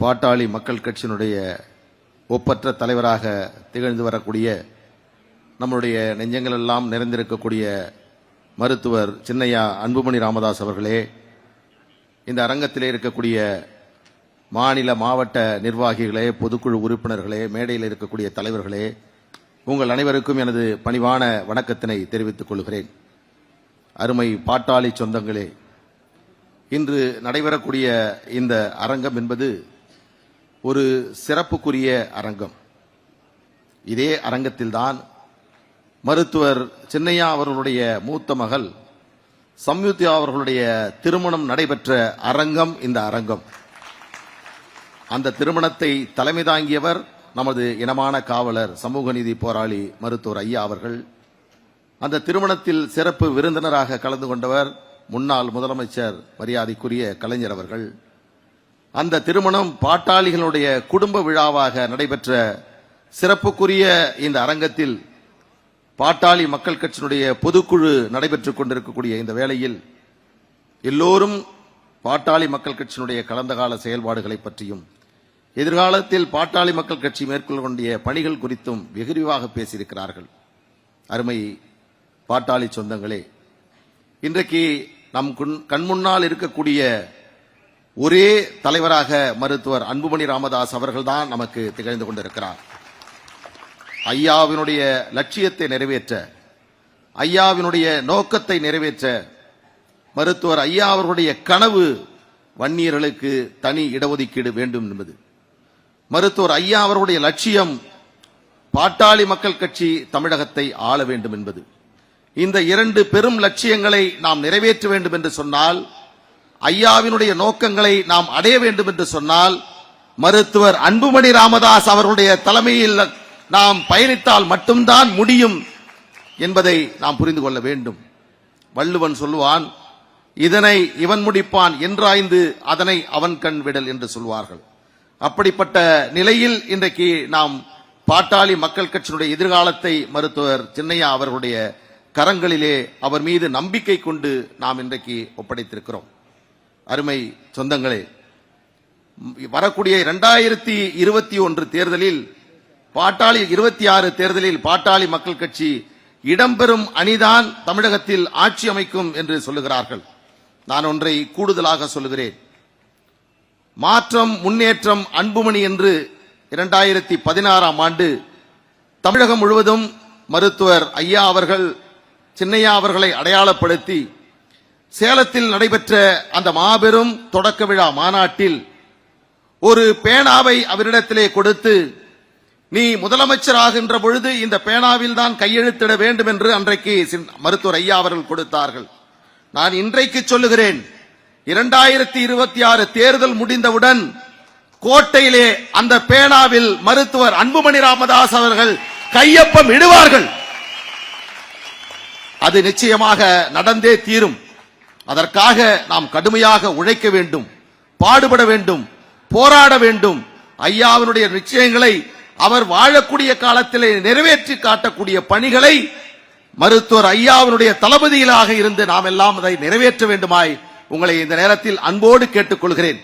பாட்டாளி மக்கள் கட்சியினுடைய ஒப்பற்ற தலைவராக திகழ்ந்து வரக்கூடிய நம்முடைய நெஞ்சங்கள் எல்லாம் நிறைந்திருக்கக்கூடிய மருத்துவர் சின்னையா அன்புமணி ராமதாஸ் அவர்களே இந்த அரங்கத்திலே இருக்கக்கூடிய மாநில மாவட்ட நிர்வாகிகளே பொதுக்குழு உறுப்பினர்களே மேடையில் இருக்கக்கூடிய தலைவர்களே உங்கள் அனைவருக்கும் எனது பணிவான வணக்கத்தினை தெரிவித்துக் கொள்கிறேன். அருமை பாட்டாளி சொந்தங்களே இன்று நடைபெறக்கூடிய இந்த அரங்கம் என்பது ஒரு சிறப்புக்குரிய அரங்கம். இதே அரங்கத்தில்தான் மருத்துவர் சின்னையா அவர்களுடைய மூத்த மகள் சம்யுக்தா அவர்களுடைய திருமணம் நடைபெற்ற அரங்கம் இந்த அரங்கம். அந்த திருமணத்தை தலைமை தாங்கியவர் நமது இனமான காவலர் சமூக நீதி போராளி மருத்துவர் ஐயா அவர்கள். அந்த திருமணத்தில் சிறப்பு விருந்தினராக கலந்து கொண்டவர் முன்னாள் முதலமைச்சர் மரியாதைக்குரிய கலைஞர் அவர்கள். அந்த திருமணம் பாட்டாளிகளுடைய குடும்ப விழாவாக நடைபெற்ற சிறப்புக்குரிய இந்த அரங்கத்தில் பாட்டாளி மக்கள் கட்சியினுடைய பொதுக்குழு நடைபெற்றுக் கொண்டிருக்கக்கூடிய இந்த வேளையில் எல்லோரும் பாட்டாளி மக்கள் கட்சியினுடைய கடந்த கால செயல்பாடுகளை பற்றியும் எதிர்காலத்தில் பாட்டாளி மக்கள் கட்சி மேற்கொள்ளக்கூடிய பணிகள் குறித்தும் வெகுரிவாக பேசியிருக்கிறார்கள். அருமை பாட்டாளி சொந்தங்களே இன்றைக்கு நம் கண் கண்முன்னால் இருக்கக்கூடிய ஒரே தலைவராக மருத்துவர் அன்புமணி ராமதாஸ் அவர்கள்தான் நமக்கு திகழ்ந்து கொண்டிருக்கிறார். ஐயாவினுடைய லட்சியத்தை நிறைவேற்ற ஐயாவினுடைய நோக்கத்தை நிறைவேற்ற மருத்துவர் ஐயா அவர்களுடைய கனவு வன்னியர்களுக்கு தனி இடஒதுக்கீடு வேண்டும் என்பது. மருத்துவர் ஐயா அவருடைய லட்சியம் பாட்டாளி மக்கள் கட்சி தமிழகத்தை ஆள வேண்டும் என்பது. இந்த இரண்டு பெரும் லட்சியங்களை நாம் நிறைவேற்ற வேண்டும் என்று சொன்னால் ஐயாவினுடைய நோக்கங்களை நாம் அடைய வேண்டும் என்று சொன்னால் மருத்துவர் அன்புமணி ராமதாஸ் அவர்களுடைய தலைமையில் நாம் பயணித்தால் மட்டும்தான் முடியும் என்பதை நாம் புரிந்து கொள்ள வேண்டும். வள்ளுவன் சொல்லுவான் இதனை இவன் முடிப்பான் என்றாய்ந்து அதனை அவன் கண் விடல் என்று சொல்வார்கள். அப்படிப்பட்ட நிலையில் இன்றைக்கு நாம் பாட்டாளி மக்கள் கட்சியினுடைய எதிர்காலத்தை மருத்துவர் சின்னையா அவர்களுடைய கரங்களிலே அவர் மீது நம்பிக்கை கொண்டு நாம் இன்றைக்கு ஒப்படைத்திருக்கிறோம். அருமை சொந்தங்களே வரக்கூடிய இரண்டாயிரத்தி இருபத்தி ஒன்று தேர்தலில் பாட்டாளி இருபத்தி ஆறு தேர்தலில் பாட்டாளி மக்கள் கட்சி இடம்பெறும் அணிதான் தமிழகத்தில் ஆட்சி அமைக்கும் என்று சொல்லுகிறார்கள். நான் ஒன்றை கூடுதலாக சொல்லுகிறேன். மாற்றம் முன்னேற்றம் அன்புமணி என்று இரண்டாயிரத்தி பதினாறாம் ஆண்டு தமிழகம் முழுவதும் மருத்துவர் ஐயா அவர்கள் சின்னையா அவர்களை அடையாளப்படுத்தி சேலத்தில் நடைபெற்ற அந்த மாபெரும் தொடக்க விழா மாநாட்டில் ஒரு பேனாவை அவரிடத்திலே கொடுத்து நீ முதலமைச்சராகின்ற பொழுது இந்த பேனாவில் தான் கையெழுத்திட வேண்டும் என்று அன்றைக்கு மருத்துவர் ஐயா அவர்கள் கொடுத்தார்கள். நான் இன்றைக்கு சொல்லுகிறேன் இரண்டாயிரத்தி இருபத்தி ஆறு தேர்தல் முடிந்தவுடன் கோட்டையிலே அந்த பேனாவில் மருத்துவர் அன்புமணி ராமதாஸ் அவர்கள் கையொப்பம் இடுவார்கள் அது நிச்சயமாக நடந்தே தீரும். அதற்காக நாம் கடுமையாக உழைக்க வேண்டும் பாடுபட வேண்டும் போராட வேண்டும். ஐயாவினுடைய நிச்சயங்களை அவர் வாழக்கூடிய காலத்திலே நிறைவேற்றி காட்டக்கூடிய பணிகளை மருத்துவர் ஐயாவினுடைய தளபதியிலாக இருந்து நாம் எல்லாம் அதை நிறைவேற்ற வேண்டுமாய் உங்களை இந்த நேரத்தில் அன்போடு கேட்டுக்கொள்கிறேன்.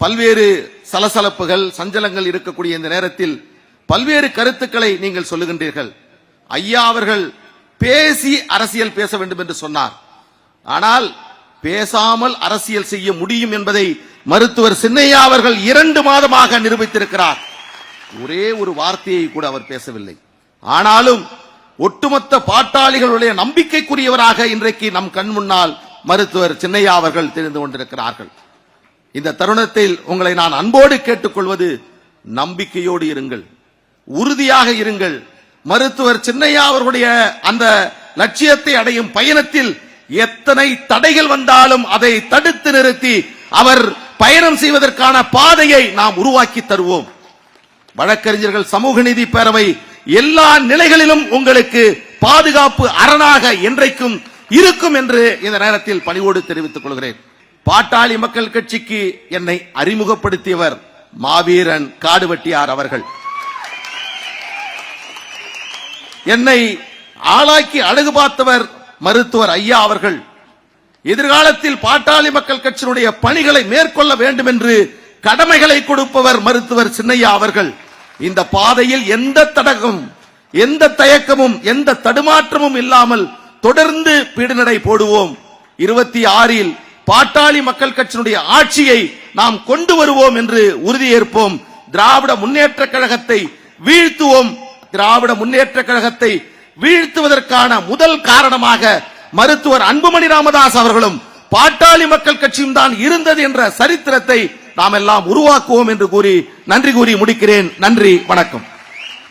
பல்வேறு சலசலப்புகள் சஞ்சலங்கள் இருக்கக்கூடிய இந்த நேரத்தில் பல்வேறு கருத்துக்களை நீங்கள் சொல்லுகின்றீர்கள். ஐயா அவர்கள் பேசி அரசியல் பேச வேண்டும் என்று சொன்னார். ஆனால் பேசாமல் அரசியல் செய்ய முடியும் என்பதை மருத்துவர் சின்னையா அவர்கள் இரண்டு மாதமாக நிரூபித்திருக்கிறார். ஒரே ஒரு வார்த்தையை கூட அவர் பேசவில்லை. ஆனாலும் ஒட்டுமொத்த பாட்டாளிகளுடைய நம்பிக்கைக்குரியவராக இன்றைக்கு நம் கண் முன்னால் மருத்துவர் சின்னையா அவர்கள் தெரிந்து கொண்டிருக்கிறார்கள். இந்த தருணத்தில் உங்களை நான் அன்போடு கேட்டுக்கொள்வது நம்பிக்கையோடு இருங்கள். உறுதியாக இருங்கள். மருத்துவர் சின்னையா அவர்களுடைய அந்த லட்சியத்தை அடையும் பயணத்தில் எத்தனை தடைகள் வந்தாலும் அதை தடுத்து நிறுத்தி அவர் பயணம் செய்வதற்கான பாதையை நாம் உருவாக்கி தருவோம். வழக்கறிஞர்கள் சமூக நீதி பேரவை எல்லா நிலைகளிலும் உங்களுக்கு பாதுகாப்பு அரணாக என்றைக்கும் இருக்கும் என்று இந்த நேரத்தில் பணிவோடு தெரிவித்துக் கொள்கிறேன். பாட்டாளி மக்கள் கட்சிக்கு என்னை அறிமுகப்படுத்தியவர் மாவீரன் காடுவெட்டியார் அவர்கள். என்னை ஆளாக்கி அழகு பார்த்தவர் மருத்துவர் ஐயா அவர்கள் எதிர்காலத்தில் பாட்டாளி மக்கள் கட்சியினுடைய பணிகளை மேற்கொள்ள வேண்டும் என்று கடமைகளை கொடுப்பவர் மருத்துவர் சின்னையா அவர்கள். இந்த பாதையில் எந்த தடகம் எந்த தயக்கமும் எந்த தடுமாற்றமும் இல்லாமல் தொடர்ந்து பீடுநடை போடுவோம். இருபத்தி ஆறில் பாட்டாளி மக்கள் கட்சியினுடைய ஆட்சியை நாம் கொண்டு வருவோம் என்று உறுதியேற்போம். திராவிட முன்னேற்ற கழகத்தை வீழ்த்துவோம். திராவிட முன்னேற்ற கழகத்தை வீழ்த்துவதற்கான முதல் காரணமாக மருத்துவர் அன்புமணி ராமதாஸ் அவர்களும் பாட்டாளி மக்கள் கட்சியும் தான் இருந்தது என்ற சரித்திரத்தை நாம் எல்லாம் உருவாக்குவோம் என்று கூறி நன்றி கூறி முடிக்கிறேன். நன்றி வணக்கம்.